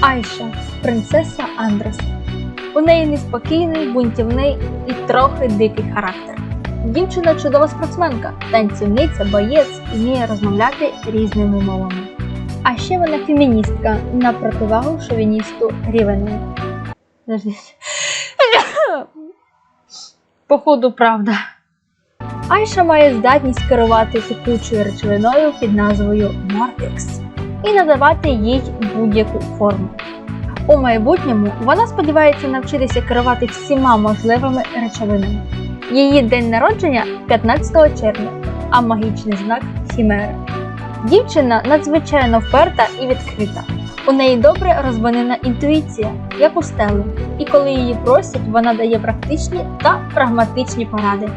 Айша, принцеса Андрес. У неї неспокійний, бунтівний і трохи дикий характер. Дівчина чудова спортсменка, танцівниця, боєць і вміє розмовляти різними мовами. А ще вона феміністка на противагу шовіністу Рівену. Походу, правда. Айша має здатність керувати текучою речовиною під назвою Мортекс і надавати їй будь-яку форму. У майбутньому вона сподівається навчитися керувати всіма можливими речовинами. Її день народження 15 червня, а магічний знак Хімера. Дівчина надзвичайно вперта і відкрита. У неї добре розвинена інтуїція, як у стели, і коли її просять, вона дає практичні та прагматичні поради.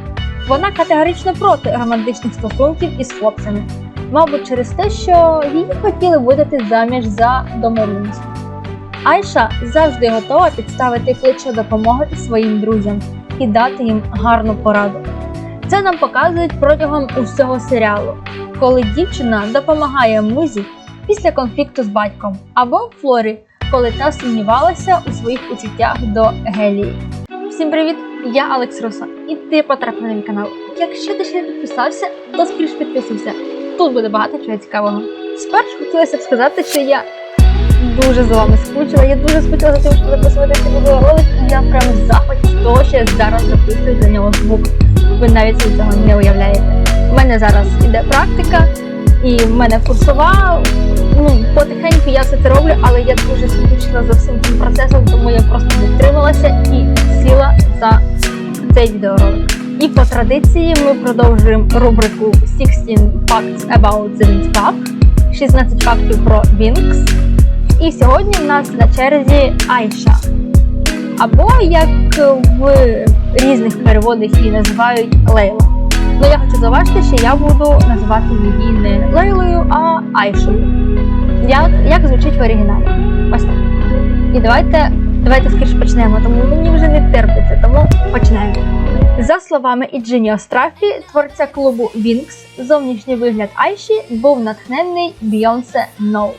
Вона категорично проти романтичних стосунків із хлопцями, мабуть, через те, що її хотіли видати заміж за домовленість. Айша завжди готова підставити плече допомоги своїм друзям і дати їм гарну пораду. Це нам показують протягом усього серіалу, коли дівчина допомагає музі після конфлікту з батьком, або Флорі, коли та сумнівалася у своїх почуттях до Гелії. Всім привіт! Я Алекс Руса, і ти потрапив на мій канал. Якщо ти ще не підписався, то скоріш підписуйся. Тут буде багато чого цікавого. Спершу хотілося б сказати, що я дуже за вами скучила. Я дуже скучила за тим, щоб записувати цей відеоролик. і Я прям в того, що я зараз записую для нього звук. Ви навіть цього не уявляєте. У мене зараз іде практика, і в мене курсова. Ну, потихеньку я все це роблю, але я дуже скучила за всім цим процесом, тому я просто не і сіла за цей. І по традиції ми продовжуємо рубрику 16 Facts about the Club, 16 фактів про Wings. І сьогодні в нас на черзі Айша. Або як в різних переводах її називають Лейла. Ну я хочу зауважити, що я буду називати її не Лейлою, а Айшою. Як, як звучить в оригіналі. Ось так. І давайте, давайте скоріше почнемо, тому мені вже не терпиться, тому почнемо. За словами Іджині Острафі, творця клубу Wings, зовнішній вигляд Айші був натхнений Beyoncé Knows.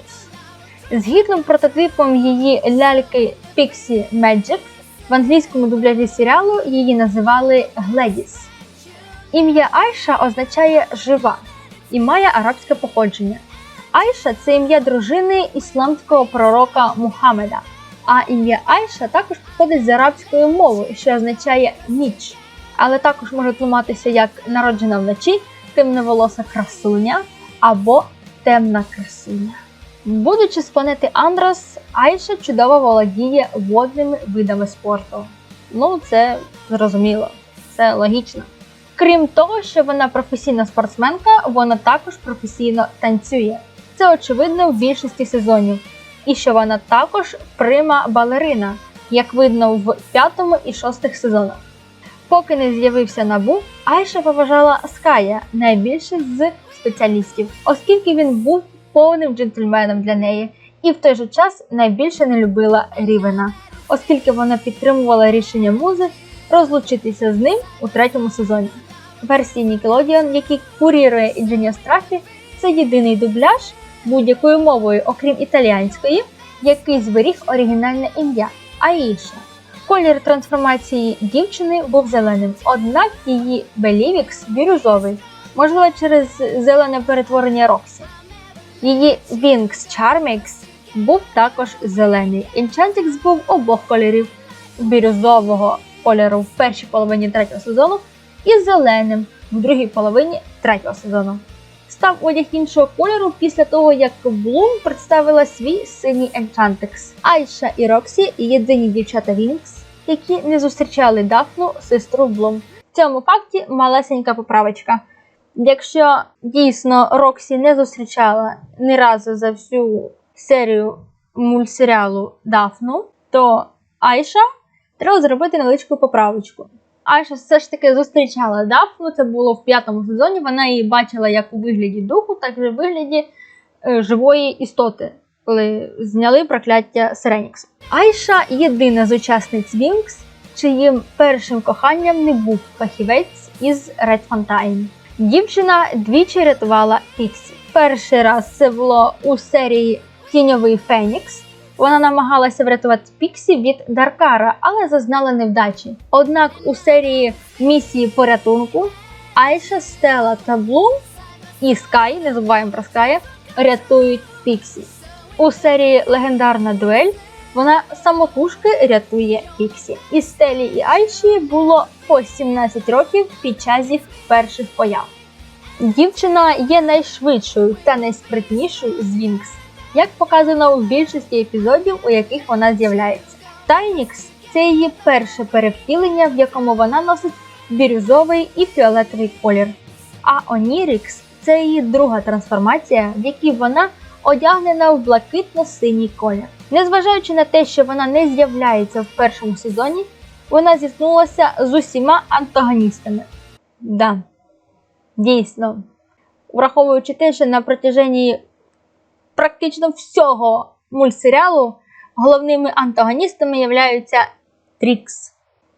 Згідним прототипом її ляльки Pixie Magic в англійському дубляжі серіалу її називали Гледіс. Ім'я Айша означає жива і має арабське походження. Айша це ім'я дружини ісламського пророка Мухаммеда. А ім'я Айша також походить з арабської мови, що означає ніч, але також може тлуматися як народжена вночі, темноволоса красуня або темна красуня. Будучи з планети Андрос, Айша чудово володіє водними видами спорту. Ну, це зрозуміло, це логічно. Крім того, що вона професійна спортсменка, вона також професійно танцює. Це очевидно в більшості сезонів. І що вона також прима балерина, як видно в п'ятому і шостих сезонах. Поки не з'явився набу, Айша поважала Ская найбільше з спеціалістів, оскільки він був повним джентльменом для неї, і в той же час найбільше не любила Рівена, оскільки вона підтримувала рішення музи розлучитися з ним у третьому сезоні. Версії Nickelodeon, який курірує Інженія Страфі, це єдиний дубляж будь-якою мовою, окрім італіянської, який зберіг оригінальне ім'я Аїша. Колір трансформації дівчини був зеленим, однак її Белівікс бірюзовий, можливо, через зелене перетворення Роксі. Її Wings Charmix був також зелений. Enchantix був обох кольорів бірюзового кольору в першій половині третього сезону і зеленим в другій половині третього сезону. Став одяг іншого кольору після того, як Блум представила свій синій Enchantix. Айша і Роксі єдині дівчата Wings, які не зустрічали Дафну, сестру Блум. В цьому факті малесенька поправочка. Якщо дійсно Роксі не зустрічала ні разу за всю серію мультсеріалу Дафну, то Айша треба зробити невеличку поправочку. Айша все ж таки зустрічала Дафну, це було в п'ятому сезоні. Вона її бачила як у вигляді духу, так і у вигляді е, живої істоти, коли зняли прокляття Сиренікса. Айша єдина з учасниць Вінкс, чиїм першим коханням не був фахівець із Red Fontaine. Дівчина двічі рятувала Піксі. Перший раз це було у серії Тіньовий Фенікс, Вона намагалася врятувати Піксі від Даркара, але зазнала невдачі. Однак у серії місії порятунку Айша, Стела та Блум і Скай, не забуваємо про Ская, рятують Піксі. У серії Легендарна дуель вона самотужки рятує Піксі. І Стелі і Айші було по 17 років під час їх перших появ. Дівчина є найшвидшою та найспритнішою з Вінкс, як показано в більшості епізодів, у яких вона з'являється. Тайнікс це її перше перевтілення, в якому вона носить бірюзовий і фіолетовий колір. А Онірікс це її друга трансформація, в якій вона одягнена в блакитно-синій колір. Незважаючи на те, що вона не з'являється в першому сезоні, вона зіткнулася з усіма антагоністами. Да, дійсно. Враховуючи те, що на протяженні практично всього мультсеріалу головними антагоністами являються Трікс.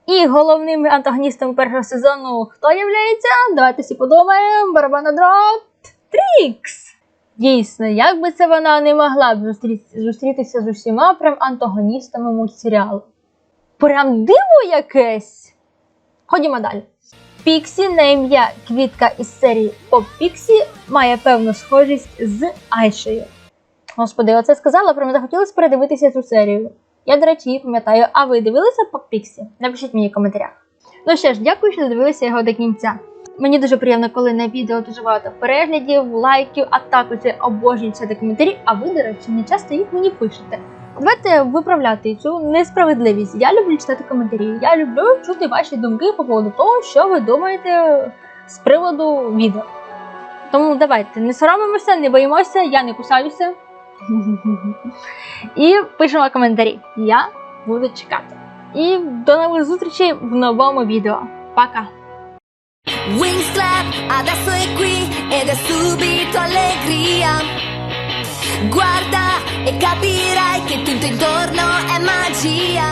І головними антагоністами першого сезону хто являється? Давайте всі подумаємо. Барабана дроб. Трікс! Дійсно, як би це вона не могла б зустріти- зустрітися з усіма прям антагоністами мультсеріалу. Прям диво якесь. Ходімо далі. Піксі на ім'я Квітка із серії Поп Піксі має певну схожість з Айшею. Господи, оце сказала, прям захотілося передивитися цю серію. Я, до речі, її пам'ятаю. А ви дивилися Поп Піксі? Напишіть мені в коментарях. Ну що ж, дякую, що додивилися його до кінця. Мені дуже приємно, коли на відео дуже багато переглядів, лайків, а також я обожнюю читати коментарі, а ви, до речі, не часто їх мені пишете. Давайте виправляти цю несправедливість. Я люблю читати коментарі. Я люблю чути ваші думки по поводу того, що ви думаєте з приводу відео. Тому давайте не соромимося, не боїмося, я не кусаюся. І пишемо коментарі. Я буду чекати. І до нових зустрічей в новому відео. Пока! Wings clap, adesso è qui ed è subito allegria. Guarda e capirai che tutto intorno è magia.